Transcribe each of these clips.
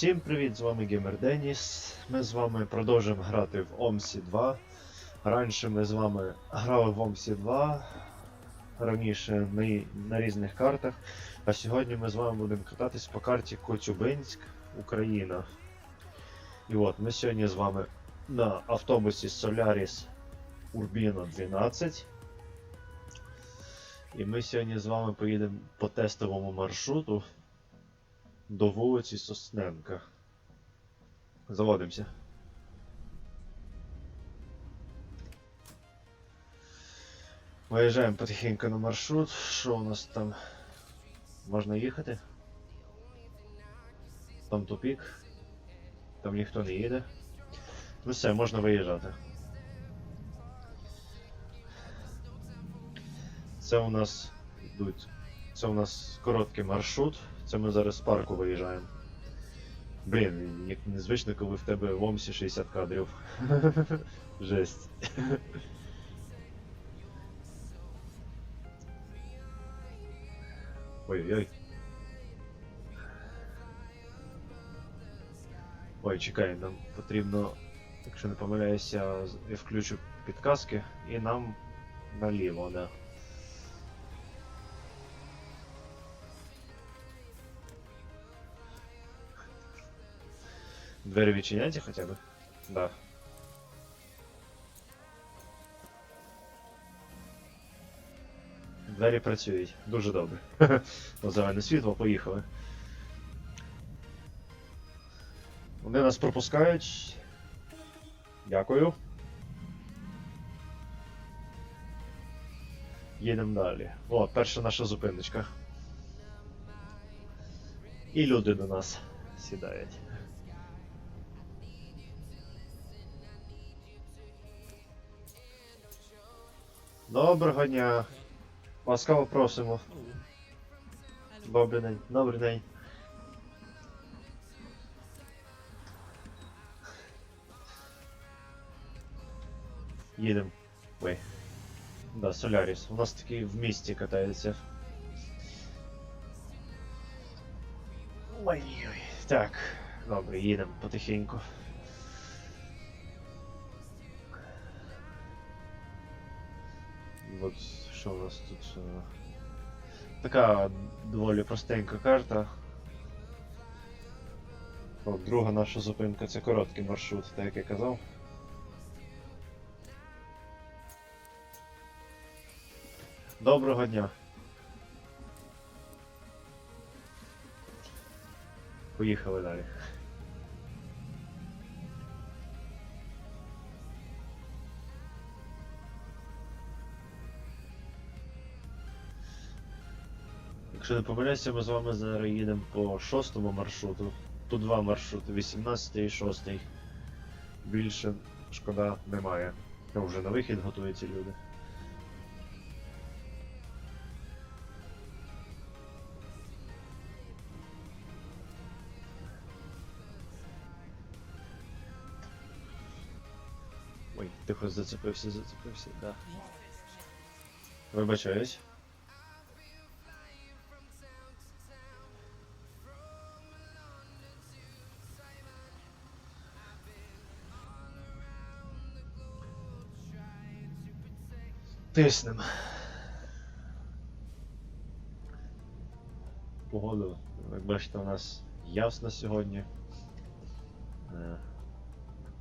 Всім привіт, з вами Геймер Деніс. Ми з вами продовжуємо грати в OMSI 2. Раніше ми з вами грали в OMSI 2, раніше на, на різних картах. А сьогодні ми з вами будемо кататись по карті Коцюбинськ, Україна. І от ми сьогодні з вами на автобусі Solaris Urbino 12. І ми сьогодні з вами поїдемо по тестовому маршруту до вулиці Сосненка. Заводимося. Виїжджаємо потихеньку на маршрут. Що у нас там? Можна їхати? Там тупік. Там ніхто не їде. Ну все, можна виїжджати. Це у нас йдуть. Це у нас короткий маршрут. Це ми зараз з парку виїжджаємо. Блін, як незвично, коли в тебе в Омсі 60 кадрів. Жесть. Ой-ой-ой. Ой, чекай, нам потрібно, якщо не помиляюся, я включу підказки і нам наліво, да. Двері відчиняйте хоча б? Да. Двері працюють. Дуже добре. Ну, зелене світло, поїхали. Вони нас пропускають. Дякую. Їдемо далі. О, перша наша зупиночка. І люди до нас сідають. Доброго дня. Ласкаво просимо. Добрий день. Добрий день. Їдемо. Ой. Да, Соляріс. У нас такий в місті катається. Ой-ой. Так. Добре, їдемо потихеньку. От що у нас тут. е, Така доволі простенька карта. От, друга наша зупинка це короткий маршрут, так як я казав. Доброго дня. Поїхали далі. Якщо не помиляюся, ми з вами зараз їдемо по шостому маршруту. Тут два маршрути, 18 і 6. Більше шкода немає. Та вже на вихід готуються люди. Ой, тихо зацепився, зацепився, да. Вибачаюсь. Тиснем. Погода, як бачите, у нас ясно сьогодні. Е,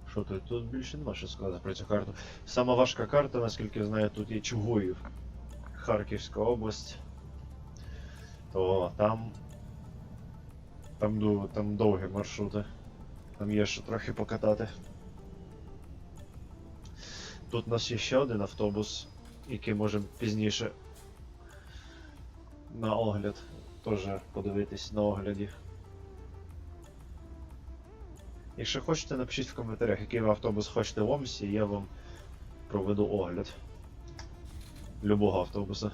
Що тут? Тут більше нема що сказати про цю карту. Сама важка карта, наскільки знаю, тут є Чугуїв, Харківська область. То там. Там, там довгі маршрути. Там є що трохи покатати. Тут у нас є ще один автобус, який можемо пізніше на огляд теж подивитись на огляді. Якщо хочете, напишіть в коментарях, який ви автобус хочете в Омсі, і я вам проведу огляд любого автобуса.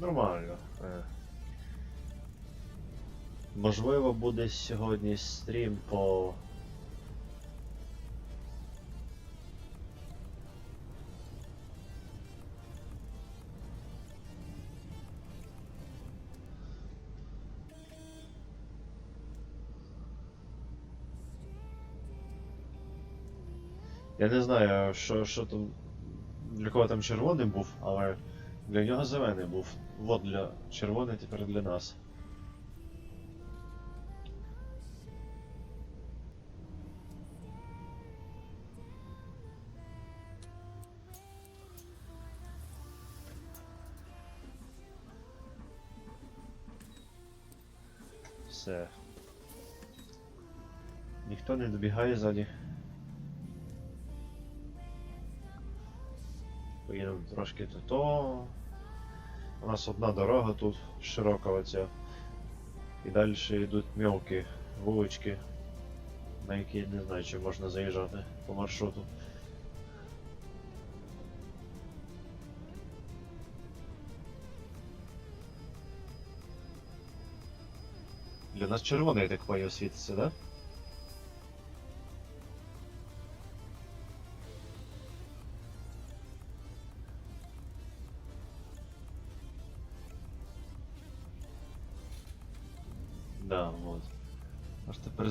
Нормально. Е. Можливо, буде сьогодні стрім по. Я не знаю, що, що там. Для кого там червоний був, але для нього зелений був. Вот для червоний тепер для нас. Все. Ніхто не добігає ззаді. Поїдемо трошки то то. У нас одна дорога тут широка оця. І далі йдуть мілкі вулички, на які не знаю, чи можна заїжджати по маршруту. Для нас червоний, так поняв, світиться? Да,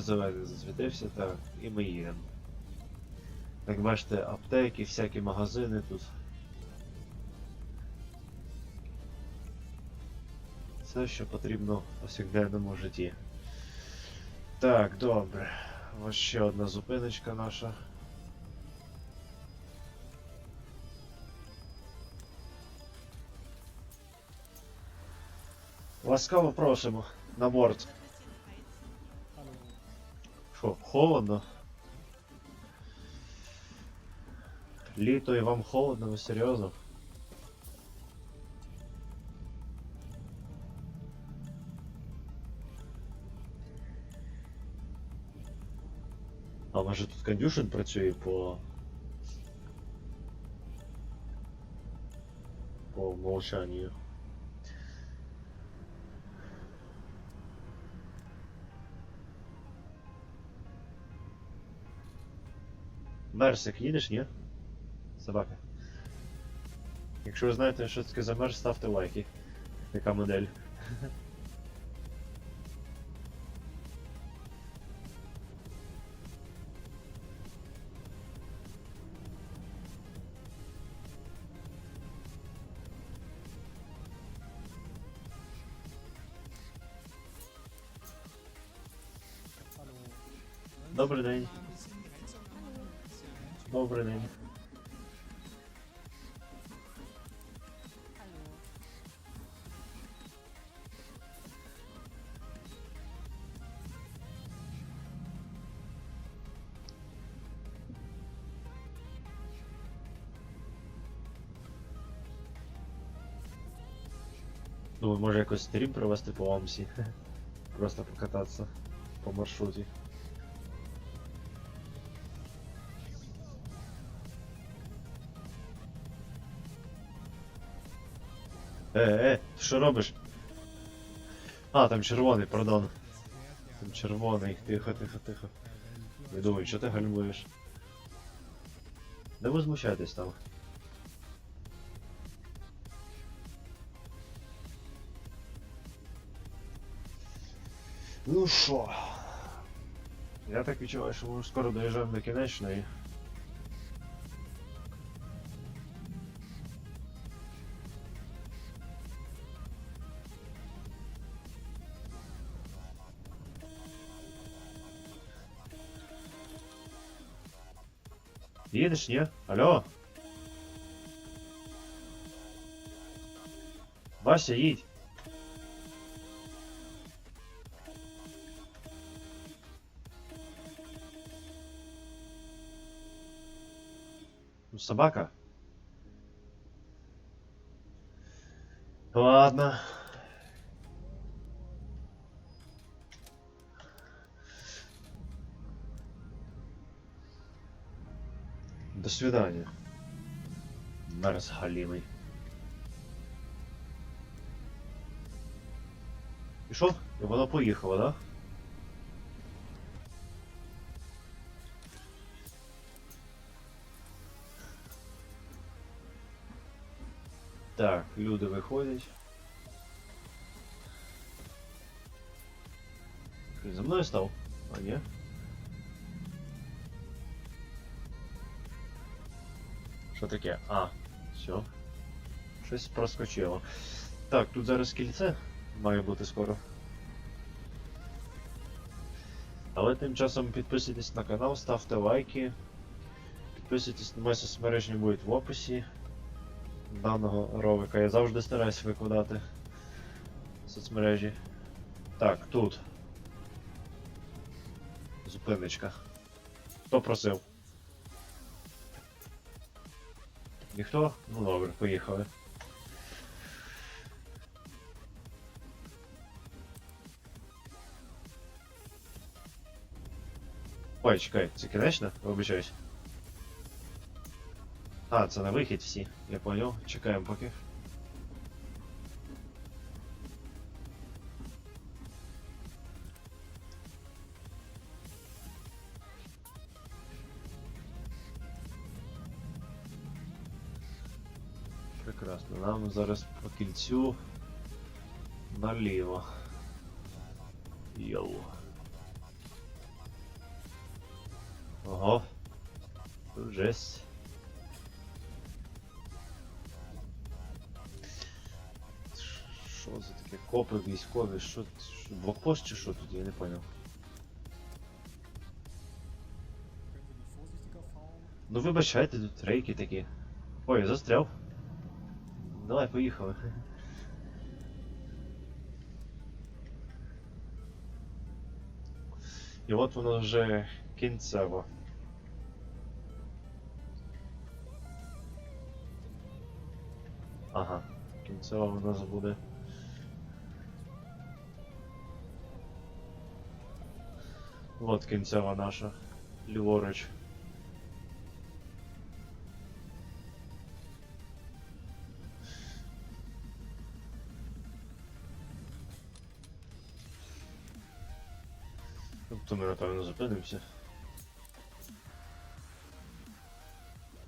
зелений засвітився, так, і ми їдемо. Як бачите, аптеки, всякі магазини тут. Все, що потрібно в повсякденному житті. Так, добре. Ось ще одна зупиночка наша. Ласкаво просимо на борт. Що, холодно? Літо і вам холодно, ви серйозно? А може тут кондюшен працює по. По умолчанию. Мерсик, їдеш, ні? Собака. Якщо ви знаєте, що це таке за мерс, ставте лайки. Яка модель. Добрий день. Добрий день. Думаю, може якось стрім провести по Омсі. Просто покататися по маршруті. Е, е, що робиш? А, там червоний, пардон. Там червоний, тихо, тихо, тихо. Я думаю, що ти гальмуєш? Не возмущайтесь там. Ну що? Я так відчуваю, що ми скоро доїжджаємо до кінечної. Їдеш, ні? Алло? Вася, їдь. Ну, собака. Ладно. свидания. Мерз Галимый. Пішов? І воно поїхало, да? Так, люди виходять. Ти за мною став? А ні? Що таке? А, все. Щось проскочило. Так, тут зараз кільце має бути скоро. Але тим часом підписуйтесь на канал, ставте лайки. Підписуйтесь на мої соцмережі будуть в описі даного ролика. Я завжди стараюсь викладати соцмережі. Так, тут. Зупиночка. Хто просив? Ніхто? Ну добре, поїхали. Ой, чекай, це кінечно? Вибачаюсь. А, це на вихід всі, я понял. Чекаємо поки. Прекрасно. Нам зараз по кільцю наліво. Йоу. Ого. Тут жесть. Що за таке? Копи військові, що, блокпост чи що тут, я не понял. Ну вибачайте, тут рейки такі. Ой, застряв. Давай, поїхали. І от воно вже кінцево. Ага, кінцево в нас буде. От кінцева наша. Ліворуч. Тобто ми напевно зупинимося.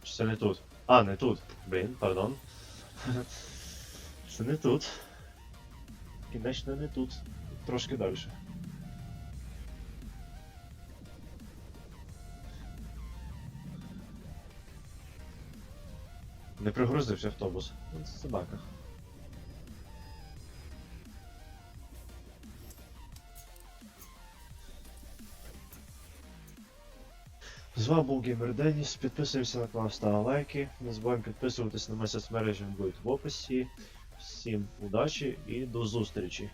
Чи це не тут? А, не тут. Блін, пардон. Це не тут. Кінечно не тут. Трошки далі. Не пригрузився автобус. Це собака. З вами був Геймер Деніс. Підписуємося на канал, ставимо лайки. Не забуваємо підписуватись на мої соцмережі, він будуть в описі. Всім удачі і до зустрічі!